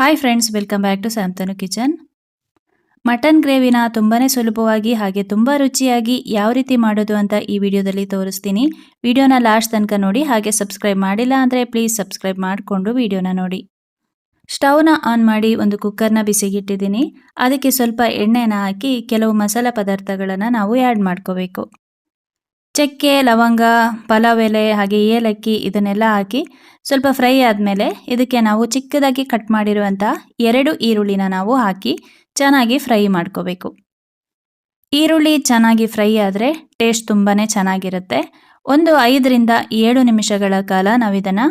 Hi friends welcome back to Santanu kitchen mutton ಗ್ರೇವಿನ ತುಂಬಾ ಸುಲಭವಾಗಿ ಹಾಗೆ ತುಂಬ ರುಚಿಯಾಗಿ ಯಾವ ರೀತಿ ಮಾಡೋದು ಅಂತ ಈ ವಿಡಿಯೋದಲ್ಲಿ ತೋರಿಸ್ತೀನಿ. ವಿಡಿಯೋನ ಲಾಸ್ಟ್ ತನಕ ನೋಡಿ, ಹಾಗೆ ಸಬ್ಸ್ಕ್ರೈಬ್ ಮಾಡಿಲ್ಲ ಅಂದರೆ ಪ್ಲೀಸ್ ಸಬ್ಸ್ಕ್ರೈಬ್ ಮಾಡಿಕೊಂಡು ವಿಡಿಯೋನ ನೋಡಿ. ಸ್ಟವ್ನ ಆನ್ ಮಾಡಿ ಒಂದು ಕುಕ್ಕರ್ನ ಬಿಸಿಗಿಟ್ಟಿದ್ದೀನಿ. ಅದಕ್ಕೆ ಸ್ವಲ್ಪ ಎಣ್ಣೆನ ಹಾಕಿ ಕೆಲವು ಮಸಾಲ ಪದಾರ್ಥಗಳನ್ನು ನಾವು ಆ್ಯಡ್ ಮಾಡ್ಕೋಬೇಕು. ಚಕ್ಕೆ, ಲವಂಗ ಪಲಾವ್ ಎಲೆ ಹಾಗೆ ಏಲಕ್ಕಿ ಇದನ್ನೆಲ್ಲ ಹಾಕಿ ಸ್ವಲ್ಪ ಫ್ರೈ ಆದಮೇಲೆ ಇದಕ್ಕೆ ನಾವು ಚಿಕ್ಕದಾಗಿ ಕಟ್ ಮಾಡಿರುವಂಥ ಎರಡು ಈರುಳ್ಳಿನ ನಾವು ಹಾಕಿ ಚೆನ್ನಾಗಿ ಫ್ರೈ ಮಾಡ್ಕೋಬೇಕು. ಈರುಳ್ಳಿ ಚೆನ್ನಾಗಿ ಫ್ರೈ ಆದರೆ ಟೇಸ್ಟ್ ತುಂಬಾ ಚೆನ್ನಾಗಿರುತ್ತೆ. ಒಂದು ಐದರಿಂದ ಏಳು ನಿಮಿಷಗಳ ಕಾಲ ನಾವು ಇದನ್ನು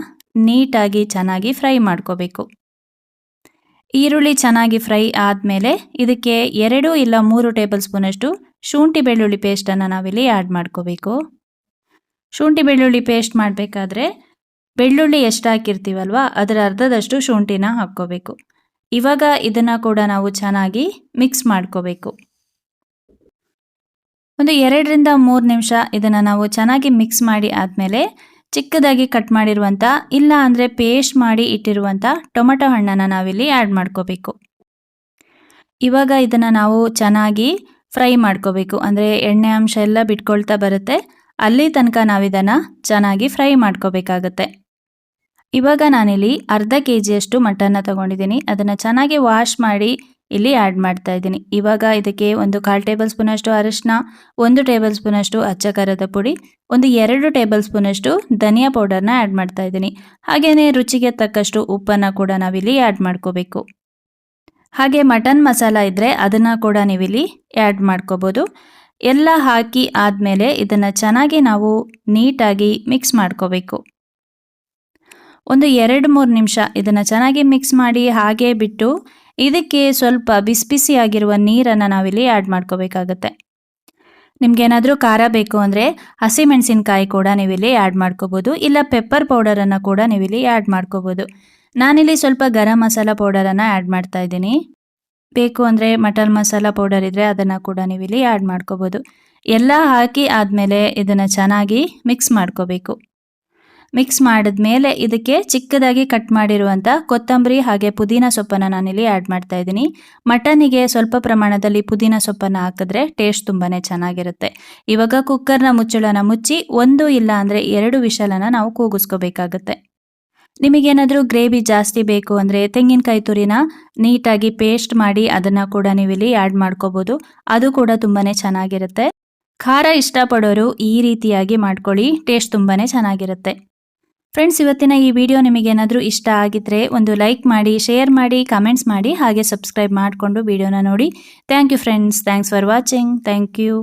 ನೀಟಾಗಿ ಚೆನ್ನಾಗಿ ಫ್ರೈ ಮಾಡ್ಕೋಬೇಕು. ಈರುಳ್ಳಿ ಚೆನ್ನಾಗಿ ಫ್ರೈ ಆದಮೇಲೆ ಇದಕ್ಕೆ ಎರಡು ಇಲ್ಲ ಮೂರು ಟೇಬಲ್ ಸ್ಪೂನಷ್ಟು ಶುಂಠಿ ಬೆಳ್ಳುಳ್ಳಿ ಪೇಸ್ಟನ್ನು ನಾವಿಲ್ಲಿ ಆ್ಯಡ್ ಮಾಡ್ಕೋಬೇಕು. ಶುಂಠಿ ಬೆಳ್ಳುಳ್ಳಿ ಪೇಸ್ಟ್ ಮಾಡಬೇಕಾದ್ರೆ ಬೆಳ್ಳುಳ್ಳಿ ಎಷ್ಟು ಹಾಕಿರ್ತೀವಲ್ವ ಅದರ ಅರ್ಧದಷ್ಟು ಶುಂಠಿನ ಹಾಕ್ಕೋಬೇಕು. ಇವಾಗ ಇದನ್ನು ಕೂಡ ನಾವು ಚೆನ್ನಾಗಿ ಮಿಕ್ಸ್ ಮಾಡ್ಕೋಬೇಕು. ಒಂದು ಎರಡರಿಂದ ಮೂರು ನಿಮಿಷ ಇದನ್ನು ನಾವು ಚೆನ್ನಾಗಿ ಮಿಕ್ಸ್ ಮಾಡಿ ಆದಮೇಲೆ ಚಿಕ್ಕದಾಗಿ ಕಟ್ ಮಾಡಿರುವಂಥ ಇಲ್ಲ ಅಂದರೆ ಪೇಸ್ಟ್ ಮಾಡಿ ಇಟ್ಟಿರುವಂಥ ಟೊಮೆಟೊ ಹಣ್ಣನ್ನು ನಾವಿಲ್ಲಿ ಆ್ಯಡ್ ಮಾಡ್ಕೋಬೇಕು. ಇವಾಗ ಇದನ್ನು ನಾವು ಚೆನ್ನಾಗಿ ಫ್ರೈ ಮಾಡ್ಕೋಬೇಕು. ಅಂದರೆ ಎಣ್ಣೆ ಅಂಶ ಎಲ್ಲ ಬಿಟ್ಕೊಳ್ತಾ ಬರುತ್ತೆ. ಅಲ್ಲಿ ತನಕ ನಾವಿದನ್ನು ಚೆನ್ನಾಗಿ ಫ್ರೈ ಮಾಡ್ಕೋಬೇಕಾಗತ್ತೆ. ಇವಾಗ ನಾನಿಲ್ಲಿ ಅರ್ಧ ಕೆ ಜಿಯಷ್ಟು ಮಟನ್ನ ತೊಗೊಂಡಿದ್ದೀನಿ. ಅದನ್ನು ಚೆನ್ನಾಗಿ ವಾಶ್ ಮಾಡಿ ಇಲ್ಲಿ ಆ್ಯಡ್ ಮಾಡ್ತಾ ಇದ್ದೀನಿ. ಇವಾಗ ಇದಕ್ಕೆ ಒಂದು ಕಾಲು ಟೇಬಲ್ ಸ್ಪೂನಷ್ಟು ಅರಿಶಿನ ಒಂದು ಟೇಬಲ್ ಸ್ಪೂನಷ್ಟು ಅಚ್ಚ ಪುಡಿ, ಒಂದು ಎರಡು ಟೇಬಲ್ ಸ್ಪೂನಷ್ಟು ಧನಿಯಾ ಪೌಡರ್ನ ಆ್ಯಡ್ ಮಾಡ್ತಾ ಇದ್ದೀನಿ. ಹಾಗೆಯೇ ರುಚಿಗೆ ತಕ್ಕಷ್ಟು ಉಪ್ಪನ್ನು ಕೂಡ ನಾವಿಲ್ಲಿ ಆ್ಯಡ್ ಮಾಡ್ಕೋಬೇಕು. ಹಾಗೆ ಮಟನ್ ಮಸಾಲ ಇದ್ದರೆ ಅದನ್ನು ಕೂಡ ನೀವಿಲ್ಲಿ ಆ್ಯಡ್ ಮಾಡ್ಕೋಬೋದು. ಎಲ್ಲ ಹಾಕಿ ಆದಮೇಲೆ ಇದನ್ನು ಚೆನ್ನಾಗಿ ನಾವು ನೀಟಾಗಿ ಮಿಕ್ಸ್ ಮಾಡ್ಕೋಬೇಕು. ಒಂದು ಎರಡು ಮೂರು ನಿಮಿಷ ಇದನ್ನು ಚೆನ್ನಾಗಿ ಮಿಕ್ಸ್ ಮಾಡಿ ಹಾಗೆ ಬಿಟ್ಟು ಇದಕ್ಕೆ ಸ್ವಲ್ಪ ಬಿಸಿ ಬಿಸಿಯಾಗಿರುವ ನೀರನ್ನು ನಾವಿಲ್ಲಿ ಆ್ಯಡ್ ಮಾಡ್ಕೋಬೇಕಾಗತ್ತೆ. ನಿಮಗೇನಾದರೂ ಖಾರ ಬೇಕು ಅಂದರೆ ಹಸಿಮೆಣಸಿನಕಾಯಿ ಕೂಡ ನೀವಿಲ್ಲಿ ಆ್ಯಡ್ ಮಾಡ್ಕೋಬೋದು. ಇಲ್ಲ ಪೆಪ್ಪರ್ ಪೌಡರನ್ನು ಕೂಡ ನೀವಿಲ್ಲಿ ಆ್ಯಡ್ ಮಾಡ್ಕೋಬೋದು. ನಾನಿಲ್ಲಿ ಸ್ವಲ್ಪ ಗರಂ ಮಸಾಲ ಪೌಡರನ್ನು ಆ್ಯಡ್ ಮಾಡ್ತಾ ಇದ್ದೀನಿ. ಬೇಕು ಅಂದರೆ ಮಟನ್ ಮಸಾಲ ಪೌಡರ್ ಇದ್ದರೆ ಅದನ್ನು ಕೂಡ ನೀವಿಲ್ಲಿ ಆ್ಯಡ್ ಮಾಡ್ಕೋಬೋದು. ಎಲ್ಲ ಹಾಕಿ ಆದಮೇಲೆ ಇದನ್ನು ಚೆನ್ನಾಗಿ ಮಿಕ್ಸ್ ಮಾಡ್ಕೋಬೇಕು. ಮಿಕ್ಸ್ ಮಾಡಿದ್ಮೇಲೆ ಇದಕ್ಕೆ ಚಿಕ್ಕದಾಗಿ ಕಟ್ ಮಾಡಿರುವಂಥ ಕೊತ್ತಂಬರಿ ಹಾಗೆ ಪುದೀನ ಸೊಪ್ಪನ್ನು ನಾನಿಲ್ಲಿ ಆ್ಯಡ್ ಮಾಡ್ತಾ ಇದ್ದೀನಿ. ಮಟನಿಗೆ ಸ್ವಲ್ಪ ಪ್ರಮಾಣದಲ್ಲಿ ಪುದೀನ ಸೊಪ್ಪನ್ನು ಹಾಕಿದ್ರೆ ಟೇಸ್ಟ್ ತುಂಬಾ ಚೆನ್ನಾಗಿರುತ್ತೆ. ಇವಾಗ ಕುಕ್ಕರ್ನ ಮುಚ್ಚಳನ ಮುಚ್ಚಿ ಒಂದು ಇಲ್ಲ ಅಂದರೆ ಎರಡು ವಿಷಲನ ನಾವು ಕೂಗಿಸ್ಕೋಬೇಕಾಗತ್ತೆ. ನಿಮಗೇನಾದರೂ ಗ್ರೇವಿ ಜಾಸ್ತಿ ಬೇಕು ಅಂದರೆ ತೆಂಗಿನಕಾಯಿ ತುರಿನ ನೀಟಾಗಿ ಪೇಸ್ಟ್ ಮಾಡಿ ಅದನ್ನು ಕೂಡ ನೀವು ಇಲ್ಲಿ ಆ್ಯಡ್ ಮಾಡ್ಕೋಬೋದು. ಅದು ಕೂಡ ತುಂಬಾ ಚೆನ್ನಾಗಿರುತ್ತೆ. ಖಾರ ಇಷ್ಟಪಡೋರು ಈ ರೀತಿಯಾಗಿ ಮಾಡ್ಕೊಳ್ಳಿ, ಟೇಸ್ಟ್ ತುಂಬಾ ಚೆನ್ನಾಗಿರುತ್ತೆ. ಫ್ರೆಂಡ್ಸ್, ಇವತ್ತಿನ ಈ ವಿಡಿಯೋ ನಿಮಗೇನಾದರೂ ಇಷ್ಟ ಆಗಿದ್ರೆ ಒಂದು ಲೈಕ್ ಮಾಡಿ, ಶೇರ್ ಮಾಡಿ, ಕಮೆಂಟ್ಸ್ ಮಾಡಿ, ಹಾಗೆ ಸಬ್ಸ್ಕ್ರೈಬ್ ಮಾಡಿಕೊಂಡು ವಿಡಿಯೋನ ನೋಡಿ. Thank you friends, thanks for watching, thank you.